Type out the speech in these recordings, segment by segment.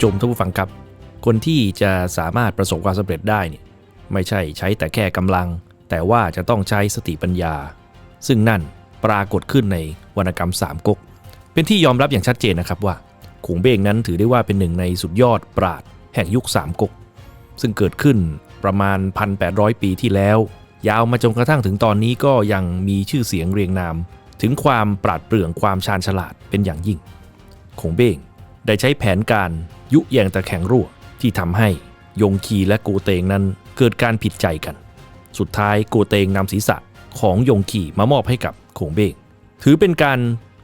ผู้ชมท่านผู้ฟังครับ คนที่จะสามารถประสบความสำเร็จได้เนี่ยไม่ใช่ใช้แต่แค่กำลัง แต่ว่าจะต้องใช้สติปัญญา ซึ่งนั่นปรากฏขึ้นในวรรณกรรมสามก๊กเป็นที่ยอมรับอย่างชัดเจนนะครับว่าขงเบงนั้นถือได้ว่าเป็นหนึ่งในสุดยอดปราดแห่งยุคสามก๊กซึ่งเกิดขึ้นประมาณ 1,800 ปีที่แล้ว ยาวมาจนกระทั่งถึงตอนนี้ก็ยังมีชื่อเสียงเรียงนาม ถึงความปราดเปรื่องความชาญฉลาดเป็นอย่างยิ่งคงเบ้งได้ใช้แผนการ ยุแยงตะแข่งรั่วที่ทำให้ยงคีและโกเตงนั้นเกิดการผิดใจกัน สุดท้ายโกเตงนำศีรษะของยงคีมามอบให้กับคงเบ้งถือเป็นการ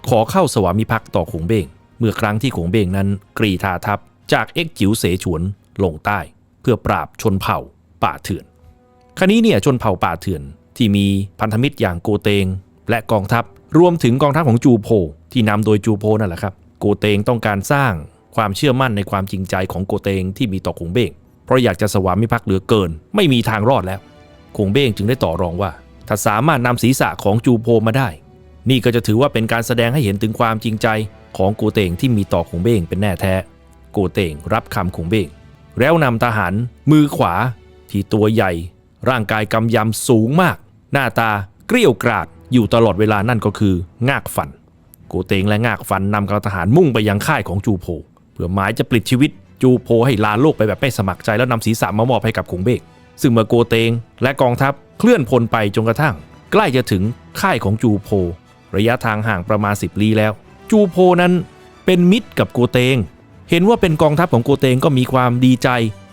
ขอเข้าสวามิภักดิ์ต่อคงเบ้งเมื่อครั้งที่คงเบ้งนั้นกรีธาทัพจากเอ็กจิ๋วเสฉวนลงใต้ เพื่อปราบชนเผ่าป่าเถื่อนคราวนี้เนี่ยชนเผ่าป่าเถื่อนที่มีพันธมิตรอย่างโกเตง และกองทัพรวมถึงกองทัพของจูโพที่นำโดยจูโพนั่นแหละครับ โกเตงต้องการสร้าง ความเชื่อมั่นในความจริงใจของโกเตงที่มีต่อคงเบ้งเพราะอยากจะสวามิภักดิ์เหลือเกิน ไม่มีทางรอดแล้วคงเบ้งจึงได้ต่อรองว่า ถ้าสามารถนำศีรษะของจูโพมาได้ นี่ก็จะถือว่าเป็นการแสดงให้เห็นถึงความจริงใจของโกเตงที่มีต่อคงเบ้งเป็นแน่แท้ โกเตงรับคำคงเบ้งแล้วนำทหาร มือขวา ที่ตัวใหญ่ ร่างกายกำยำสูงมาก หน้าตาเกรี้ยวกราดอยู่ตลอดเวลานั่นก็คืองากฟัน โกเตงและงากฟันนำกำลังทหารมุ่งไปยังค่ายของจูโพ เพื่อหมายจะปลิดชีวิตจูโพให้ลาโลกไปแบบไม่สมัครใจแล้วนำศีรษะมามอบให้กับคงเบก ซึ่งเมื่อโกเตงและกองทัพเคลื่อนพลไปจนกระทั่ง ใกล้จะถึงค่ายของจูโพ ระยะทางห่างประมาณ 10 ลี้แล้ว จูโพนั้นเป็นมิตรกับโกเตง เห็นว่าเป็นกองทัพของโกเตงก็มีความดีใจ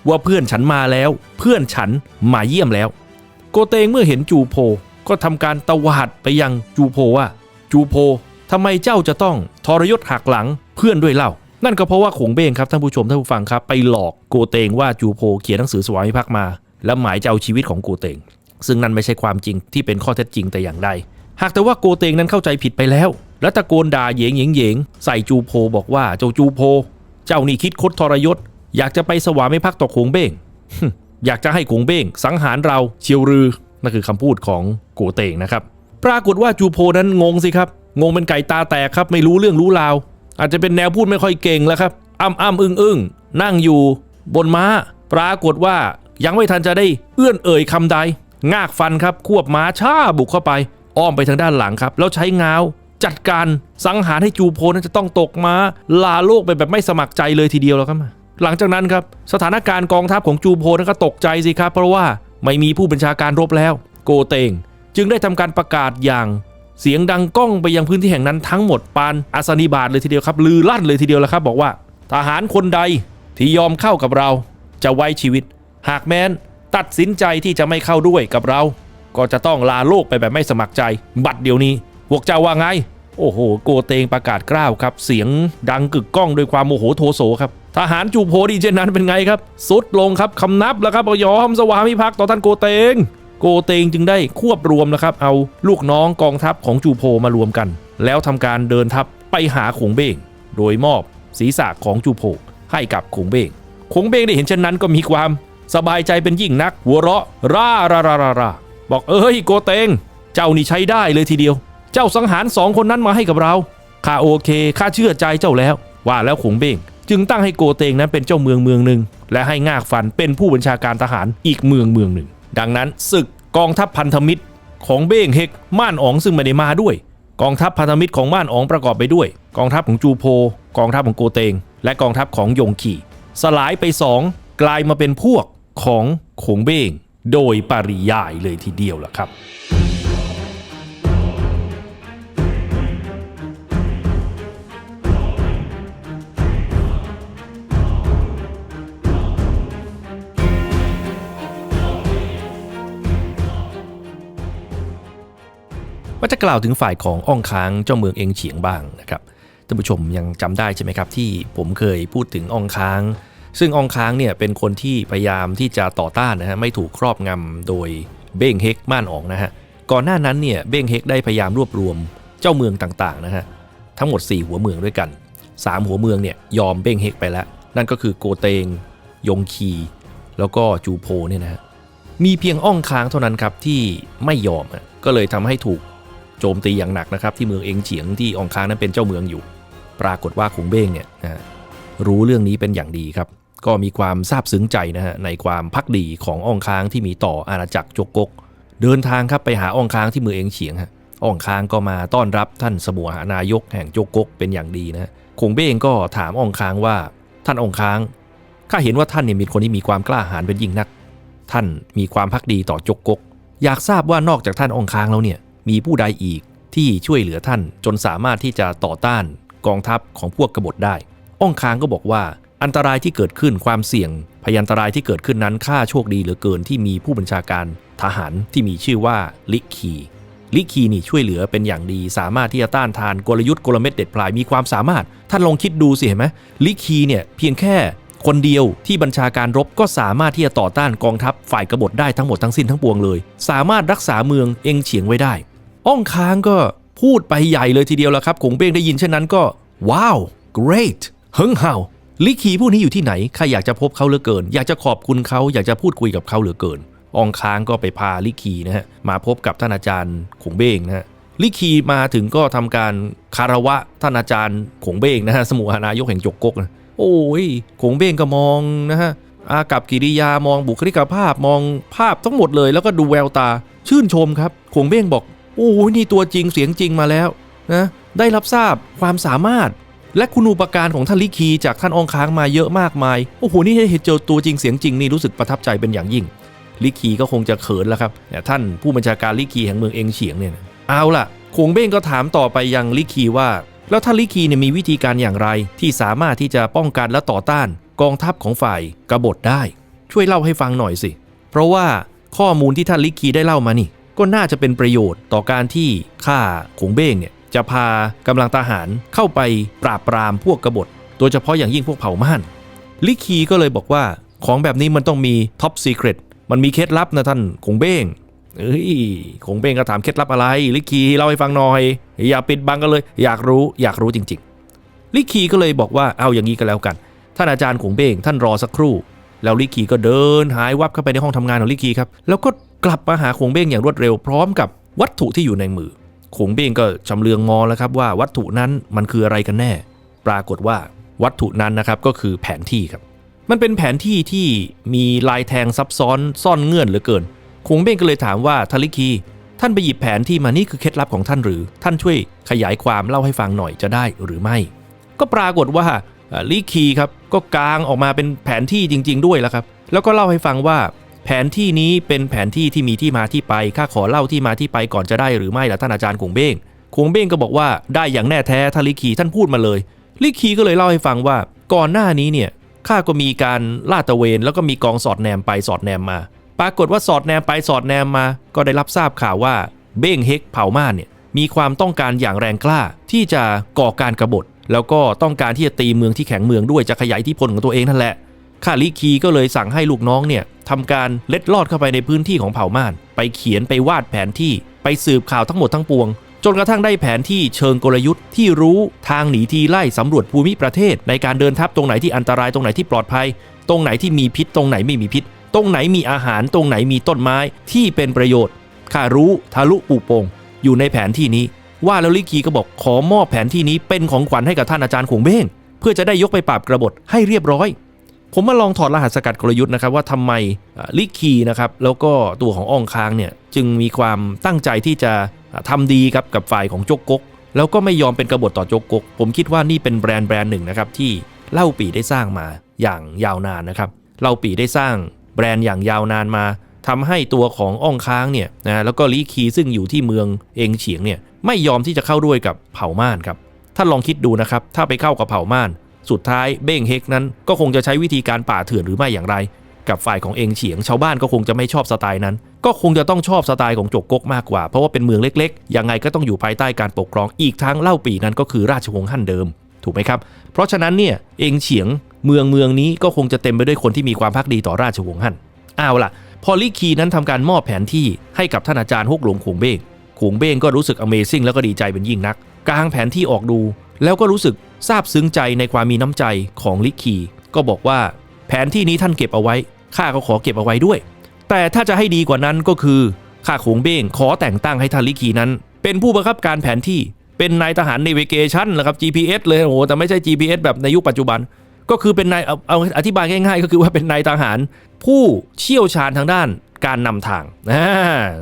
ว่าเพื่อนฉันมาแล้ว เพื่อนฉันมาเยี่ยมแล้ว โกเตงเมื่อเห็นจูโพก็ทำการตวาดไปยังจูโพว่า จูโพทำไมเจ้าจะต้องทรยศหักหลังเพื่อนด้วยเล่า นั่นก็เพราะว่าขงเบงครับท่านผู้ชมท่านผู้ฟังครับไปหลอกโกเตงว่าจูโพเขียนหนังสือสวามิภักดิ์มา และหมายจะเอาชีวิตของโกเตง ซึ่งนั่นไม่ใช่ความจริงที่เป็นข้อเท็จจริงแต่อย่างใดหากแต่ว่าโกเตงนั้นเข้าใจผิดไปแล้ว และตะโกนด่าเหยงเหยงเหยงใส่จูโพบอกว่าเจ้าจูโพ เจ้านี่คิดคดทรยศ อยากจะไปสวามิภักดิ์ต่อขงเบงอยากจะให้ขงเบ้ง สังหารเราเชียวรือนั่นคือคำพูดของโกเตงนะครับ ปรากฏว่าจูโพนั้นงงสิครับ งงเป็นไก่ตาแตกครับ ไม่รู้เรื่องรู้ราว อาจจะเป็นแนวพูดไม่ค่อยเก่งแล้วครับ อ้ำอ้ำอึ้งอึ้งนั่งอยู่บนม้า ปรากฏว่ายังไม่ทันจะได้เอื้อนเอ่ยคำใด งากฟันครับ ควบม้าช้าบุกเข้าไป อ้อมไปทางด้านหลังครับ แล้วใช้งาว จัดการสังหารให้จูโพนั้นจะต้องตกม้า ลาโลกไปแบบไม่สมัครใจเลยทีเดียวแล้วครับหลังจากนั้นครับสถานการณ์กองทัพของจูโพนั้นก็ตกใจสิครับ เพราะว่าไม่มีผู้บัญชาการรบแล้ว โกเตง จึงได้ทำการประกาศอย่าง เสียงดังก้องไปยังพื้นที่แห่งนั้นทั้งหมดปานอาสนิบาตเลยทีเดียวครับ ลือลั่นเลยทีเดียวแล้วครับ บอกว่า ทหารคนใดที่ยอมเข้ากับเรา จะไว้ชีวิต หากแม้นตัดสินใจที่จะไม่เข้าด้วยกับเรา ก็จะต้องลาโลกไปแบบไม่สมัครใจ บัดเดี๋ยวนี้พวกเจ้าว่าไง โอ้โห โกเตงประกาศกล้าวครับ เสียงดังกึกก้องด้วยความโมโหโทโสครับทหารจูโพดีเช่นนั้นเป็นไงครับสุดลงครับคำนับแล้วครับยอมสวามิภักดิ์ต่อท่านโกเตง โกเตงจึงได้ควบรวมนะครับ เอาลูกน้องกองทัพของจูโพมารวมกัน แล้วทำการเดินทัพไปหาขงเบง โดยมอบศีรษะของจูโพให้กับขงเบงขงเบงได้เห็นเช่นนั้นก็มีความสบายใจเป็นยิ่งนัก หัวเราะร่าร่าร่าร่าราบอกเอ้ยโกเตง เจ้านี่ใช้ได้เลยทีเดียว เจ้าสังหารสองคนนั้นมาให้กับเราข้าโอเคข้าเชื่อใจเจ้าแล้ว ว่าแล้วขงเบงจึงตั้งให้โกเตงนั้นเป็นเจ้าเมืองเมืองหนึ่งและให้งากฟันเป็นผู้บัญชาการทหารอีกเมืองเมืองหนึ่ง ดังนั้นศึกกองทัพพันธมิตรของเบ้งเฮกม่านอ๋องซึ่งไม่ได้มาด้วย กองทัพพันธมิตรของม่านอ๋องประกอบไปด้วย กองทัพของจูโพ กองทัพของโกเตง และกองทัพของยงขี่สลายไปสองกลายมาเป็นพวกของขงเบ้งโดยปริยายเลยทีเดียวล่ะครับ ว่าจะกล่าวถึงฝ่ายของอ้องค้างเจ้าเมืองเองเฉียงบ้างนะครับท่านผู้ชมยังจำได้ใช่ไหมครับ ที่ผมเคยพูดถึงอ้องค้าง ซึ่งอ้องค้างเนี่ยเป็นคนที่พยายามที่จะต่อต้านนะฮะไม่ถูกครอบงำโดยเบ้งเฮกม่านออกนะฮะก่อนหน้านั้นเนี่ยเบ้งเฮกได้พยายามรวบรวมเจ้าเมืองต่างๆนะฮะทั้งหมด 4 หัวเมืองด้วยกัน 3 หัวเมืองเนี่ยยอมเบ้งเฮกไปแล้ว นั่นก็คือโกเตง ยงคี แล้วก็จูโพเนี่ยนะฮะมีเพียงอ้องค้างเท่านั้นครับที่ไม่ยอมก็เลยทำให้ถูก โจมตีอย่างหนักนะครับที่เมืองเองเฉียงที่องคางนั้นเป็นเจ้าเมืองอยู่ ปรากฏว่าขงเบ้งเนี่ยรู้เรื่องนี้เป็นอย่างดีครับ ก็มีความซาบซึ้งใจนะฮะในความพักดีขององค้างที่มีต่ออาณาจักรจกกก เดินทางครับไปหาองค้างที่เมืองเองเฉียงฮะองค้างก็มาต้อนรับท่านสมุหานายกแห่งจกกกเป็นอย่างดีนะฮะคงเบ้งก็ถามองค้างว่าท่านองค้างข้าเห็นว่าท่านเนี่ยมีคนที่มีความกล้าหาญเป็นยิ่งนัก ท่านมีความพักดีต่อจกกก อยากทราบว่านอกจากท่านอ่องค้างแล้วเนี่ย มีผู้ใดอีกที่ช่วยเหลือท่านจนสามารถที่จะต่อต้านกองทัพของพวกกบฏได้อ่องค้างก็บอกว่า อันตรายที่เกิดขึ้นความเสี่ยง พยันตรายที่เกิดขึ้นนั้นข้าโชคดีเหลือเกินที่มีผู้บัญชาการทหารที่มีชื่อว่าลิคีลิคีนี่ช่วยเหลือเป็นอย่างดี สามารถที่จะต้านทานกลยุทธ์กลเม็ดเด็ดพลายมีความสามารถ ท่านลองคิดดูสิเห็นไหมลิคีเนี่ยเพียงแค่คนเดียวที่บัญชาการรบก็สามารถที่จะต่อต้านกองทัพฝ่ายกบฏได้ทั้งหมดทั้งสิ้นทั้งปวงเลย สามารถรักษาเมืองเองเฉียงไว้ได้ อ้องค้างก็พูดไปใหญ่เลยทีเดียวละครับขงเบ้งได้ยินเช่นนั้นก็ ว้าว great เฮิงเห่าลิคีผู้นี้อยู่ที่ไหนข้าอยากจะพบเขาเหลือเกิน อยากจะขอบคุณเขาอยากจะพูดคุยกับเขาเหลือเกินอองค้างก็ไปพาลิคีนะฮะมาพบกับท่านอาจารย์ขงเบ้งนะฮะลิคีมาถึงก็ทำการคารวะท่านอาจารย์ขงเบ้งนะฮะสมุหานายกแห่งจกกกนะโอ้ยขงเบ้งก็มองนะฮะอากับกิริยามองบุคลิกภาพมองภาพทั้งหมดเลย แล้วก็ดูแววตาชื่นชมครับขงเบ้งบอก โอ้ยนี่ตัวจริงเสียงจริงมาแล้วนะได้รับทราบความสามารถ และคุณูปการของท่านลิคีจากท่านองค้างมาเยอะมากมาย โอ้โห นี่ได้เห็นเจอตัวจริงเสียงจริงนี่รู้สึกประทับใจเป็นอย่างยิ่ง ลิคีก็คงจะเขินแล้วครับเนี่ท่านผู้บัญชาการลิคีแห่งเมืองเองเฉียงเนี่ยเอาล่ะคงเบ้งก็ถามต่อไปยังลิคีว่า แล้วท่านลิคีเนี่ยมีวิธีการอย่างไร ที่สามารถที่จะป้องกันและต่อต้าน กองทัพของฝ่ายกบฏได้ ช่วยเล่าให้ฟังหน่อยสิ เพราะว่าข้อมูลที่ท่านลิคีได้เล่ามานี่ ก็น่าจะเป็นประโยชน์ต่อการที่ข้าขงเบ้งเนี่ยจะพากำลังทหารเข้าไปปราบปรามพวกกบฏโดยเฉพาะอย่างยิ่งพวกเผ่าม่านลิคีก็เลยบอกว่าของแบบนี้มันต้องมีท็อปซีเครตมันมีเคล็ดลับนะท่านคงเบ้งเอ้ยคงเบ้งก็ถามเคล็ดลับอะไร ลิคีเล่าให้ฟังหน่อย อย่าปิดบังกันเลย อยากรู้อยากรู้จริง ๆ ลิคีก็เลยบอกว่าเอาอย่างนี้ก็แล้วกัน ท่านอาจารย์คงเบ้งท่านรอสักครู่ แล้วลิคีก็เดินหายวับเข้าไปในห้องทำงานของลิคีครับ แล้วก็ กลับมาหาคงเบ้งอย่างรวดเร็วพร้อมกับวัตถุที่อยู่ในมือขงเบ้งก็ชำเลืองมองแล้วครับว่าวัตถุนั้นมันคืออะไรกันแน่ ปรากฏว่าวัตถุนั้นนะครับก็คือแผนที่ครับ มันเป็นแผนที่ที่มีลายแทงซับซ้อนซ่อนเงื่อนเหลือเกินคงเบ้งก็เลยถามว่าทาริคี ท่านไปหยิบแผนที่มานี่คือเคล็ดลับของท่านหรือ ท่านช่วยขยายความเล่าให้ฟังหน่อยจะได้หรือไม่ ก็ปรากฏว่าลิคีครับก็กางออกมาเป็นแผนที่จริง ๆ ด้วยแล้วครับ แล้วก็เล่าให้ฟังว่า แผนที่นี้เป็นแผนที่ที่มีที่มาที่ไป ข้าขอเล่าที่มาที่ไปก่อนจะได้หรือไม่ล่ะท่านอาจารย์คงเบ้งคงเบ้งก็บอกว่าได้อย่างแน่แท้ท่านลิคีท่านพูดมาเลย ลิคีก็เลยเล่าให้ฟังว่า ก่อนหน้านี้เนี่ยข้าก็มีการลาดตะเวนแล้วก็มีกองสอดแนมไปสอดแนมมา ปรากฏว่าสอดแนมไปสอดแนมมา ก็ได้รับทราบข่าวว่าเบ้งเฮกเผ่าม่านเนี่ยมีความต้องการอย่างแรงกล้าที่จะก่อการกรบฏ แล้วก็ต้องการที่จะตีเมืองที่แข็งเมืองด้วยจะขยายทธิพลของตัวเองนั่นแหละข้าลิคีก็เลยสั่งให้ลูกน้องเนี่ย ทำการเล็ดลอดเข้าไปในพื้นที่ของเผ่าม่าน ไปเขียนไปวาดแผนที่ไปสืบข่าวทั้งหมดทั้งปวง จนกระทั่งได้แผนที่เชิงกลยุทธ์ที่รู้ทางหนีทีไล่สำรวจภูมิประเทศ ในการเดินทัพตรงไหนที่อันตรายตรงไหนที่ปลอดภัย ตรงไหนที่มีพิษตรงไหนไม่มีพิษ ตรงไหนมีอาหารตรงไหนมีต้นไม้ที่เป็นประโยชน์ข้ารู้ทะลุปูโปงอยู่ในแผนที่นี้ว่าแล้วลิคีก็บอกขอมอบแผนที่นี้เป็นของขวัญให้กับท่านอาจารย์ขวงเบ้งเพื่อจะได้ยกไปปราบกระบฏให้เรียบร้อย ผมมาลองถอดรหัสสกัดกลยุทธ์นะครับว่าทำไมลิคีนะครับแล้วก็ตัวของอ่องค้างเนี่ยจึงมีความตั้งใจที่จะอ่าทำดีครับกับฝ่ายของจกกกแล้วก็ไม่ยอมเป็นกบฏต่อจกกก ผมคิดว่านี่เป็นแบรนด์แบรนด์หนึ่งนะครับที่เล่าปีได้สร้างมาอย่างยาวนานนะครับเล่าปีได้สร้างแบรนด์อย่างยาวนานมาทำให้ตัวของอ่องค้างเนี่ยนะแล้วก็ลิคีซึ่งอยู่ที่เมืองเองเฉียงเนี่ยไม่ยอมที่จะเข้าด้วยกับเผ่าม่านครับท่านลองคิดดูนะครับถ้าไปเข้ากับเผ่าม่าน สุดท้ายเบ้งเฮกนั้นก็คงจะใช้วิธีการป่าเถื่อนหรือไม่อย่างไร กับฝ่ายของเองเฉียงชาวบ้านก็คงจะไม่ชอบสไตล์นั้น ก็คงจะต้องชอบสไตล์ของจกกกมากกว่า เพราะว่าเป็นเมืองเล็กๆ ยังไงก็ต้องอยู่ภายใต้การปกครองอีกทั้งเล่าปีนั้นก็คือราชวงศ์ฮั่นเดิม ถูกไหมครับ เพราะฉะนั้นเนี่ยเองเฉียงเมืองเมืองนี้ก็คงจะเต็มไปด้วยคนที่มีความภักดีต่อราชวงศ์ฮั่นเอาล่ะ พอลิคีนั้นทำการมอบแผนที่ให้กับท่านอาจารย์ฮกหลวงขงเบ้งขงเบ้งก็รู้สึก Amazing แล้วก็ดีใจเป็นยิ่งนักกางแผนที่ออกดู แล้วก็รู้สึกซาบซึ้งใจในความมีน้ำใจของลิคี ก็บอกว่า แผนที่นี้ท่านเก็บเอาไว้ ข้าก็ขอเก็บเอาไว้ด้วย แต่ถ้าจะให้ดีกว่านั้นก็คือข้าขงเบ้งขอแต่งตั้งให้ท่านลิคีนั้น เป็นผู้บังคับการแผนที่เป็นนายทหารในเวเกชันแหละครับ GPS เลยโอ้โหแต่ไม่ใช่ GPS แบบในยุคปัจจุบัน ก็คือเป็นนายเอาเอาอธิบายง่ายๆ ก็คือว่าเป็นนายทหาร ผู้เชี่ยวชาญทางด้าน การนำทาง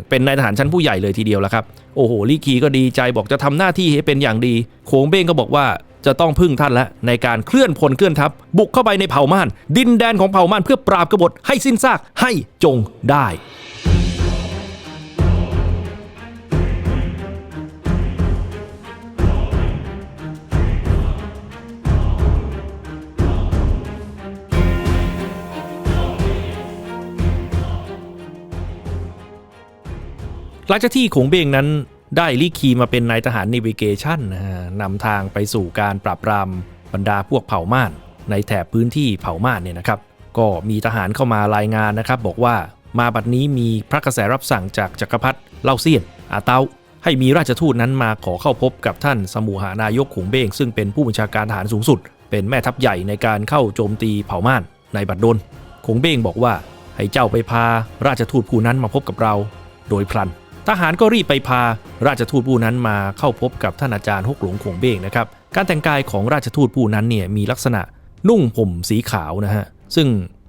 เป็นนายทหารชั้นผู้ใหญ่เลยทีเดียวแล้วครับ โอ้โหลี่คีก็ดีใจบอกจะทำหน้าที่ให้เป็นอย่างดีโขงเบ้งก็บอกว่าจะต้องพึ่งท่านและในการเคลื่อนพลเคลื่อนทัพบุกเข้าไปในเผ่าม่าน ดินแดนของเผ่าม่านเพื่อปราบกบฏให้สิ้นซากให้จงได้ หลังจากที่ขงเบงนั้นได้ลี่คีมาเป็นนายทหารน v วิเกชันนะฮะนำทางไปสู่การปราบปรามบรรดาพวกเผ่าม่าน ในแถบพื้นที่เผ่าม่านเนี่ยนะครับ ก็มีทหารเข้ามารายงานนะครับ บอกว่ามาบัดนี้มีพระกระแสรับสั่งจากจักรพรรดิเล่าเซียนอาเตาให้มีราชทูตนั้นมาขอเข้าพบกับท่านสมุหานายกขงเบงซึ่งเป็นผู้บัญชาการทหารสูงสุด เป็นแม่ทัพใหญ่ในการเข้าโจมตีเผ่าม่านในบัดดลขงเบงบอกว่าให้เจ้าไปพาราชทูตผู้นั้นมาพบกับเรา โดยพลัน ทหารก็รีบไปพา ราชทูตผู้นั้นมาเข้าพบกับท่านอาจารย์ฮกหลงขงเบ้งนะครับ การแต่งกายของราชทูตผู้นั้นเนี่ยมีลักษณะนุ่งห่มสีขาวนะฮะ ซึ่ง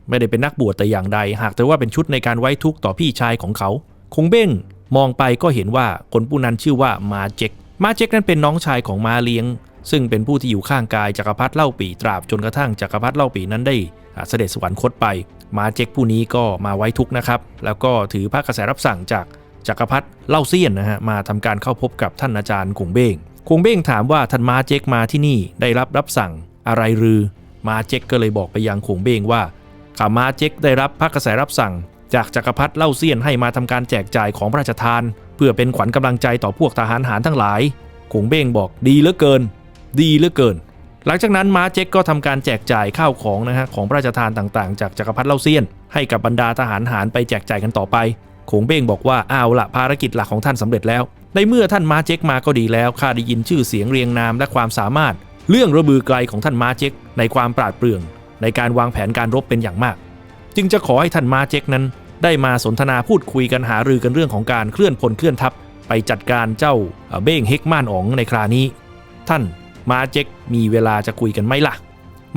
ไม่ได้เป็นนักบวชแต่อย่างใด หากแต่ว่าเป็นชุดในการไว้ทุกข์ต่อพี่ชายของเขา คงเบ้งมองไปก็เห็นว่าคนผู้นั้นชื่อว่ามาเจกมาเจกนั้นเป็นน้องชายของมาเลียง ซึ่งเป็นผู้ที่อยู่ข้างกายจักรพรรดิเล่าปีตราบจนกระทั่งจักรพรรดิเล่าปีนั้นได้เสด็จสวรรคตไป มาเจกผู้นี้ก็มาไว้ทุกข์นะครับ แล้วก็ถือพระกระแสรับสั่งจาก จักรพรรดิเล่าเซียนนะฮะมาทำการเข้าพบกับท่านอาจารย์คงเบ้งคงเบ้งถามว่าท่านมาเจกมาที่นี่ได้รับรับสั่งอะไรหรือ มาเจกก็เลยบอกไปยังคงเบ้งว่าข้ามาเจกได้รับพระกระแสรับสั่ง จากจักรพรรดิเล่าเซียนให้มาทำการแจกจ่ายของพระราชทาน เพื่อเป็นขวัญกำลังใจต่อพวกทหารหารทั้งหลายคงเบ้งบอกดีเหลือเกิน ดีเหลือเกินหลังจากนั้นมาเจกก็ทำการแจกจ่ายข้าวของนะฮะของพระราชทานต่างๆ จากจักรพรรดิเล่าเซียน ให้กับบรรดาทหารหารไปแจกจ่ายกันต่อไป โขงเบ้งบอกว่าอ้าวละภารกิจหลักของท่านสำเร็จแล้ว ในเมื่อท่านมาเจ็กมาก็ดีแล้วข้าได้ยินชื่อเสียงเรียงนามและความสามารถ เรื่องระบือไกลของท่านมาเจ็กในความปราดเปรื่อง ในการวางแผนการรบเป็นอย่างมาก จึงจะขอให้ท่านมาเจ็กนั้น ได้มาสนทนาพูดคุยกันหารือกันเรื่องของการเคลื่อนพลเคลื่อนทัพไปจัดการเจ้าเอ่อเบ้งเฮกม่านอ๋องในครานี้ ท่านมาเจ็กมีเวลาจะคุยกันไหมล่ะ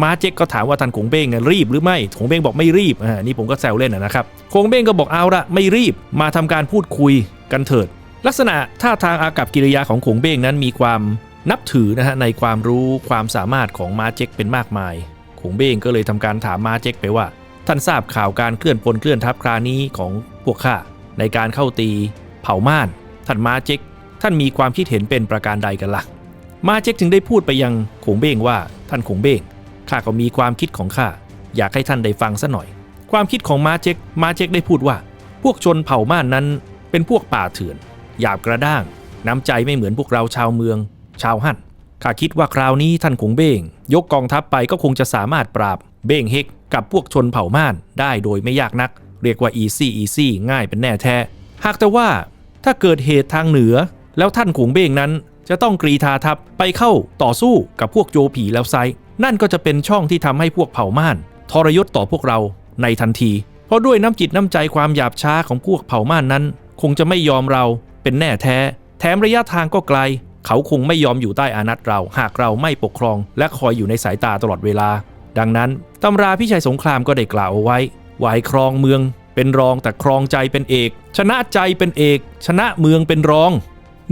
มาเจ็กก็ถามว่าท่านคงเบ้งรีบหรือไม่คงเบ้งบอกไม่รีบอ่านี่ผมก็แซวเล่นนะครับคงเบ้งก็บอกเอาละไม่รีบมาทำการพูดคุยกันเถิด ลักษณะท่าทางอากับกิริยาของคงเบ้งนั้นมีความนับถือนะฮะในความรู้ความสามารถของมาเจ็กเป็นมากมายคงเบ้งก็เลยทำการถามมาเจ็กไปว่า ท่านทราบข่าวการเคลื่อนพลเคลื่อนทัพครานี้ของพวกข้าในการเข้าตีเผ่าม่าน ท่านมาเจ็กท่านมีความคิดเห็นเป็นประการใดกันล่ะ มาเจ็กจึงได้พูดไปยังขงเบ้งว่าท่านขงเบ้ง ข้าก็มีความคิดของข้าอยากให้ท่านได้ฟังซะหน่อย ความคิดของมาเจกมาเจกได้พูดว่า พวกชนเผ่าม่านนั้น เป็นพวกป่าเถื่อน หยาบกระด้าง น้ำใจไม่เหมือนพวกเราชาวเมือง ชาวฮั่นข้าคิดว่าคราวนี้ท่านขงเบ้ง ยกกองทัพไปก็คงจะสามารถปราบ เบ้งเฮกกับพวกชนเผ่าม่านได้โดยไม่ยากนัก เรียกว่า easy easy ง่ายเป็นแน่แท้ หากแต่ว่าถ้าเกิดเหตุทางเหนือ แล้วท่านขงเบ้งนั้น จะต้องกรีธาทัพไปเข้าต่อสู้กับพวกโจผีแล้วไซ นั่นก็จะเป็นช่องที่ทำให้พวกเผ่าม่าน ทรยศต่อพวกเราในทันที เพราะด้วยน้ำจิตน้ำใจความหยาบช้าของพวกเผ่าม่านนั้น คงจะไม่ยอมเราเป็นแน่แท้ แถมระยะทางก็ไกล เขาคงไม่ยอมอยู่ใต้อานัตเรา หากเราไม่ปกครอง และคอยอยู่ในสายตาตลอดเวลา ดังนั้นตำราพิชัยสงครามก็ได้กล่าวเอาไว้วายครองเมือง เป็นรองแต่ครองใจเป็นเอก ชนะใจเป็นเอก ชนะเมืองเป็นรอง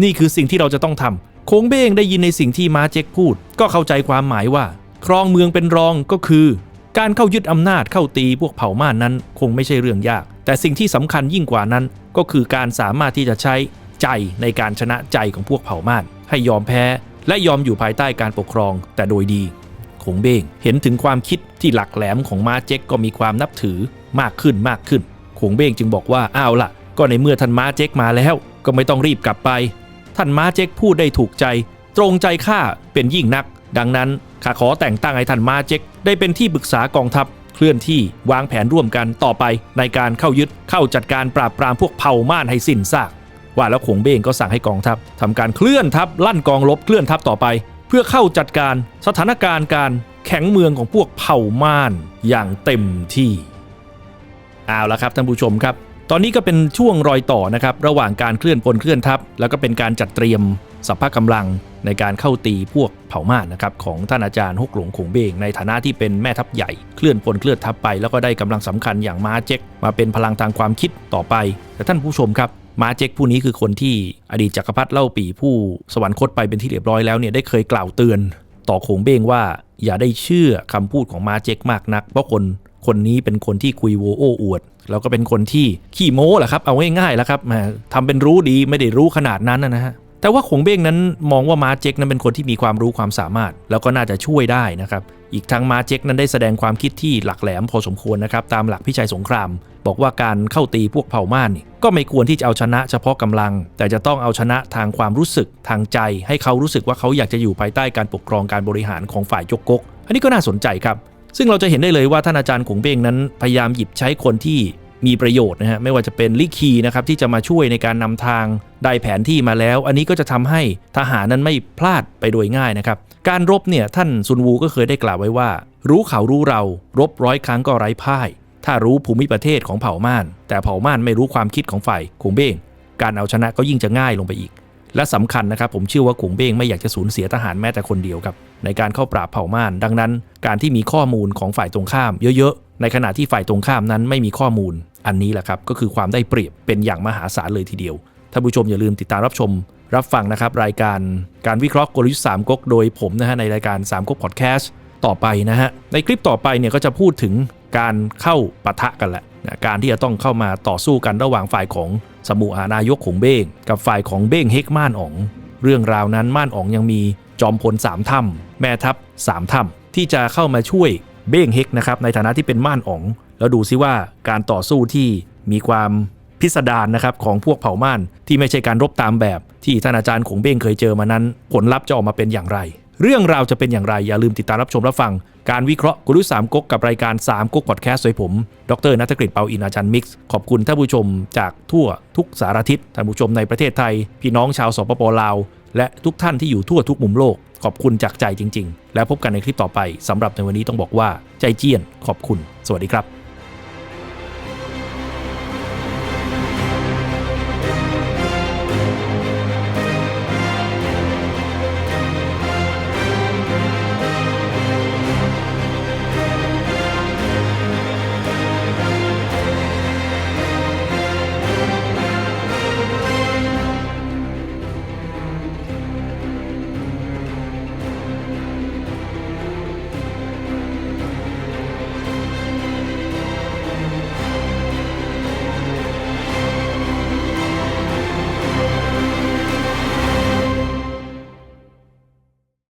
นี่คือสิ่งที่เราจะต้องทำโคงเบ้งได้ยินในสิ่งที่มาเจ็กพูด ก็เข้าใจความหมายว่า ครองเมืองเป็นรองก็คือ การเข้ายึดอำนาจเข้าตีพวกเผ่าม่านนั้นคงไม่ใช่เรื่องยาก แต่สิ่งที่สำคัญยิ่งกว่านั้นก็คือการสามารถที่จะใช้ใจในการชนะใจของพวกเผ่าม่าน ให้ยอมแพ้และยอมอยู่ภายใต้การปกครองแต่โดยดีคงเบ้งเห็นถึงความคิดที่หลักแหลมของมาเจ็กก็มีความนับถือมากขึ้นมากขึ้นคงเบ้งจึงบอกว่าอ้าวล่ะ ก็ในเมื่อท่านมาเจ็กมาแล้ว ก็ไม่ต้องรีบกลับไป ท่านมาเจ็กพูดได้ถูกใจ ตรงใจข้าเป็นยิ่งนัก ดังนั้น ข้าขอแต่งตั้งให้ท่านมาเจ็กได้เป็นที่ปรึกษากองทัพเคลื่อนที่วางแผนร่วมกันต่อไปในการเข้ายึดเข้าจัดการปราบปรามพวกเผ่าม่านให้สิ้นซาก ว่าแล้วขงเบ้งก็สั่งให้กองทัพทำการเคลื่อนทัพลั่นกองรบเคลื่อนทัพต่อไป เพื่อเข้าจัดการสถานการณ์การแข็งเมืองของพวกเผ่าม่านอย่างเต็มที่เอาละครับท่านผู้ชมครับ ตอนนี้ก็เป็นช่วงรอยต่อนะครับระหว่างการเคลื่อนพลเคลื่อนทัพ แล้วก็เป็นการจัดเตรียมสัพพะกำลังในการเข้าตีพวกเผ่ามานนะครับของท่านอาจารย์ฮกหลวงขงเบง ในฐานะที่เป็นแม่ทัพใหญ่เคลื่อนพลเคลื่อนทัพไป แล้วก็ได้กำลังสำคัญอย่างมาเจ็กมาเป็นพลังทางความคิดต่อไป แต่ท่านผู้ชมครับมาเจ็กผู้นี้คือคนที่อดีตจักรพรรดิเล่าปีผู้สวรรคตไปเป็นที่เรียบร้อยแล้วเนี่ยได้เคยกล่าวเตือน ต่อขงเบงว่าอย่าได้เชื่อคำพูดของมาเจ็กมากนัก เพราะคน คนนี้เป็นคนที่คุยโวโอ้อวด แล้วก็เป็นคนที่ขี้โม้แหละครับ เอาง่ายๆแล้วครับแหมทำเป็นรู้ดีไม่ได้รู้ขนาดนั้นนะฮะแต่ว่าขงเบ้งนั้นมองว่ามาเจ็กนั้นเป็นคนที่มีความรู้ความสามารถ แล้วก็น่าจะช่วยได้นะครับ อีกทั้งมาเจ็กนั้นได้แสดงความคิดที่หลักแหลมพอสมควรนะครับตามหลักพิชัยสงคราม บอกว่าการเข้าตีพวกเผ่าม่านี่ก็ไม่ควรที่จะเอาชนะเฉพาะกำลัง แต่จะต้องเอาชนะทางความรู้สึกทางใจ ให้เขารู้สึกว่าเขาอยากจะอยู่ภายใต้การปกครองการบริหารของฝ่ายยกกก อันนี้ก็น่าสนใจครับ ซึ่งเราจะเห็นได้เลยว่าท่านอาจารย์ขงเบ้งนั้นพยายามหยิบใช้คนที่มีประโยชน์นะฮะไม่ว่าจะเป็นลิคีนะครับที่จะมาช่วยในการนำทางได้แผนที่มาแล้ว อันนี้ก็จะทำให้ทหารนั้นไม่พลาดไปโดยง่ายนะครับ การรบเนี่ยท่านซุนวูก็เคยได้กล่าวไว้ว่า รู้เขารู้เรารบร้อยครั้งก็ไร้พ่าย ถ้ารู้ภูมิประเทศของเผ่าม่าน แต่เผ่าม่านไม่รู้ความคิดของฝ่ายขงเบ้งการเอาชนะก็ยิ่งจะง่ายลงไปอีก และสำคัญนะครับผมเชื่อว่าขงเบ้งไม่อยากจะสูญเสียทหารแม้แต่คนเดียวครับในการเข้าปราบเผ่าม่าน ดังนั้น การที่มีข้อมูลของฝ่ายตรงข้าม เยอะๆ ในขณะที่ฝ่ายตรงข้ามนั้นไม่มีข้อมูล อันนี้แหละครับก็คือความได้เปรียบเป็นอย่างมหาศาลเลยทีเดียวท่านผู้ชมอย่าลืมติดตามรับชม รับฟังนะครับรายการการวิเคราะห์กลยุทธ์สามก๊กโดยผมนะฮะในรายการสามก๊กพอดแคสต์ต่อไปนะฮะในคลิปต่อไปเนี่ยก็จะพูดถึงการเข้าปะทะกันแหละ นะการที่จะต้องเข้ามาต่อสู้กันระหว่างฝ่ายของสมุหานายกขงเบ้งกับฝ่ายของเบ้งเฮกม่านอ๋อง เรื่องราวนั้นม่านอ๋องยังมีจอมพลสามถ้ำแม่ทัพสามถ้ำที่จะเข้ามาช่วยเบ้งเฮกนะครับในฐานะที่เป็นม่านอ๋อง แล้วดูซิว่าการต่อสู้ที่มีความพิสดารนะครับของพวกเผ่าม่านที่ไม่ใช่การรบตามแบบที่ท่านอาจารย์ขงเบ้งเคยเจอมานั้น ผลลัพธ์จะออกมาเป็นอย่างไร เรื่องราวจะเป็นอย่างไรอย่าลืมติดตามรับชมรับฟัง การวิเคราะห์กลยุทธ์สามก๊กกับรายการ3ก๊กพอดแคสต์โดยผม ดรนัทกฤษเปาอินอาจารย์มิกซ์ ขอบคุณท่านผู้ชมจากทั่วทุกสารทิศท่านผู้ชมในประเทศไทย พี่น้องชาวสปปลาว และทุกท่านที่อยู่ทั่วทุกมุมโลก ขอบคุณจากใจจริง ๆ แล้วพบกันในคลิปต่อไปสำหรับในวันนี้ต้องบอกว่าใจเจียน ขอบคุณ สวัสดีครับ